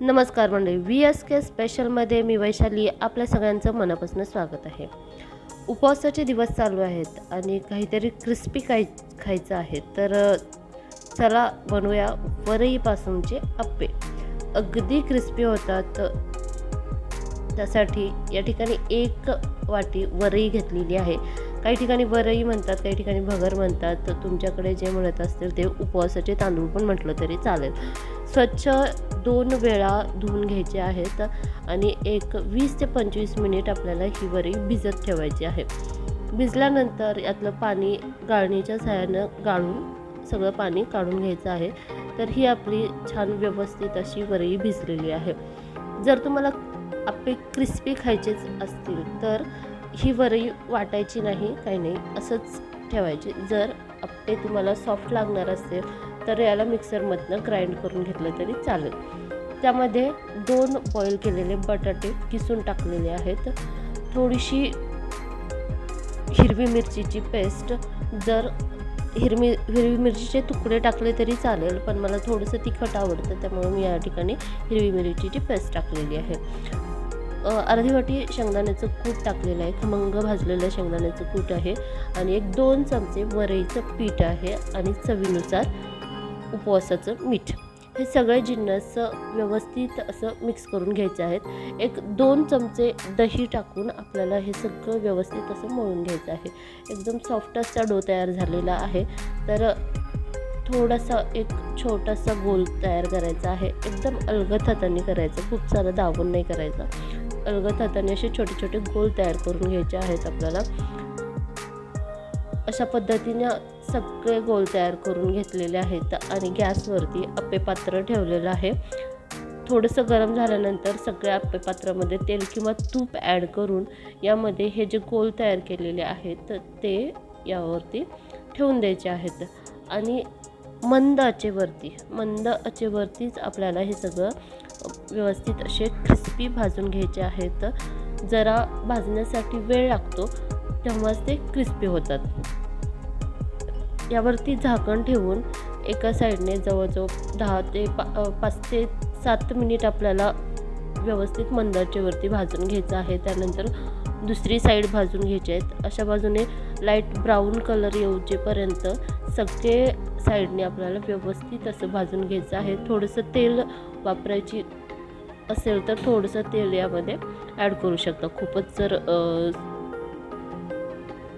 नमस्कार मंडळी V S K स्पेशलमध्ये मी वैशाली आपल्या सगळ्यांचं मनापासून स्वागत आहे. उपवासाचे दिवस चालू आहेत आणि काहीतरी क्रिस्पी खाय खायचं आहे तर चला बनवूया वरईपासूनचे अप्पे अगदी क्रिस्पी होतात. त्यासाठी या ठिकाणी एक वाटी वरई घेतलेली आहे. काही ठिकाणी वरई म्हणतात काही ठिकाणी भगर म्हणतात. तर तुमच्याकडे जे म्हणत असतील ते उपवासाचे तांदूळ पण म्हटलं तरी चालेल. स्वच्छ दोन वेळा धुवून घ्यायचे आहेत आणि एक वीस ते पंचवीस मिनिट आपल्याला ही वरी भिजत ठेवायची आहे. भिजल्यानंतर यातलं पाणी गाळणीच्या सहाय्यानं गाळून सगळं पाणी काढून घ्यायचं आहे. तर ही आपली छान व्यवस्थित अशी वरी भिजलेली आहे. जर तुम्हाला आपे क्रिस्पी खायचेच असतील तर ही वरई वाटायची नाही काही नाही असंच ठेवायची. जर आपले तुम्हाला सॉफ्ट लागणार असेल तर याला मिक्सरमधनं ग्राइंड करून घेतलं तरी चालेल. त्यामध्ये दोन बॉईल केलेले बटाटे किसून टाकलेले आहेत. थोडीशी हिरवी मिरचीची पेस्ट जर हिरवी हिरवी मिरचीचे तुकडे टाकले तरी चालेल पण मला थोडंसं तिखट आवडतं त्यामुळे मी या ठिकाणी हिरवी मिरचीची पेस्ट टाकलेली आहे. अर्धी वाटी शेंगदाण्याचं कूट टाकलेलं आहे. खमंग भाजलेलं शेंगदाण्याचं कूट आहे. आणि एक दोन चमचे वरईचं पीठ आहे आणि चवीनुसार उपवासाचं मीठ. हे सगळे जिन्नस व्यवस्थित असं मिक्स करून घ्यायचे आहेत. एक दोन चमचे दही टाकून आपल्याला हे सगळं व्यवस्थित असं मळून घ्यायचं आहे. एकदम सॉफ्ट असा डो तयार झालेला आहे. तर थोडासा एक छोटासा गोल तयार करायचा आहे. एकदम अलगद हाताने करायचं. खूप सारं दाबून नाही करायचं. अलगद हाताने असे छोटे छोटे गोल तयार करून घ्यायचे आहेत आपल्याला. अशा पद्धतीने सगळे गोल तयार करून घेतलेले आहेत आणि गॅसवरती अप्पे पात्र ठेवलेलं आहे. थोडंसं गरम झाल्यानंतर सगळ्या अप्पेपात्रामध्ये तेल किंवा तूप ॲड करून यामध्ये हे जे गोल तयार केलेले आहेत ते यावरती ठेवून द्यायचे आहेत. आणि मंद आचेवरती मंद आचेवरतीच आपल्याला हे सगळं व्यवस्थित असे क्रिस्पी भाजून घ्यायचे आहेत. जरा भाजण्यासाठी वेळ लागतो तेव्हाच ते क्रिस्पी होतात. यावरती झाकण ठेवून एका साईडने जवळजवळ दहा ते पा पाच ते सात मिनिट आपल्याला व्यवस्थित मंदाचेवरती भाजून घ्यायचं आहे. त्यानंतर दुसरी साईड भाजून घ्यायची आहेत अशा बाजूने लाइट ब्राऊन कलर येऊजेपर्यंत सगळे साईडने आपल्याला व्यवस्थित असं भाजून घ्यायचं आहे. थोडंसं तेल वापरायची असेल तर थोडंसं तेल यामध्ये ॲड करू शकता. खूपच जर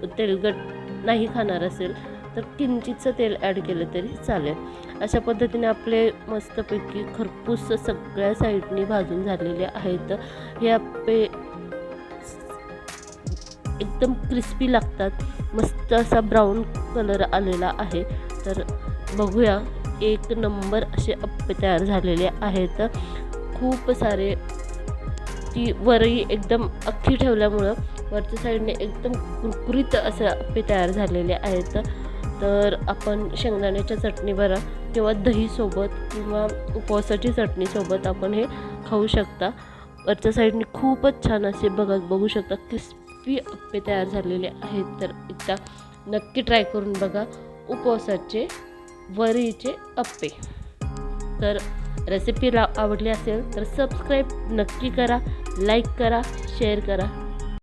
तेलगट तेलकट नाही खाणार असेल तर किंचितचं तेल ॲड केलं तरी चालेल. अशा पद्धतीने आपले मस्तपैकी खरपूस सगळ्या साईडनी भाजून झालेले आहेत. हे आपले एकदम क्रिस्पी लागतात. मस्त असा ब्राऊन कलर आलेला आहे. तर बघूया एक नंबर असे अप्पे तयार झालेले आहेत. खूप सारे ती वरही एकदम अख्खी ठेवल्यामुळं वरच्या साईडने एकदम कुरकुरीत असे अप्पे तयार झालेले आहेत. तर आपण शेंगदाण्याच्या चटणीवर किंवा दहीसोबत किंवा उपवासाची चटणीसोबत आपण हे खाऊ शकता. वरच्या साईडने खूपच छान असे बघा बघू शकता क्रिस्पी अप्पे तयार झालेले आहेत. तर एकदा नक्की ट्राय करून बघा उपवासाचे वरीचे अप्पे तर रेसिपी ला आवडली असेल तर सबस्क्राईब नक्की करा लाईक करा शेअर करा.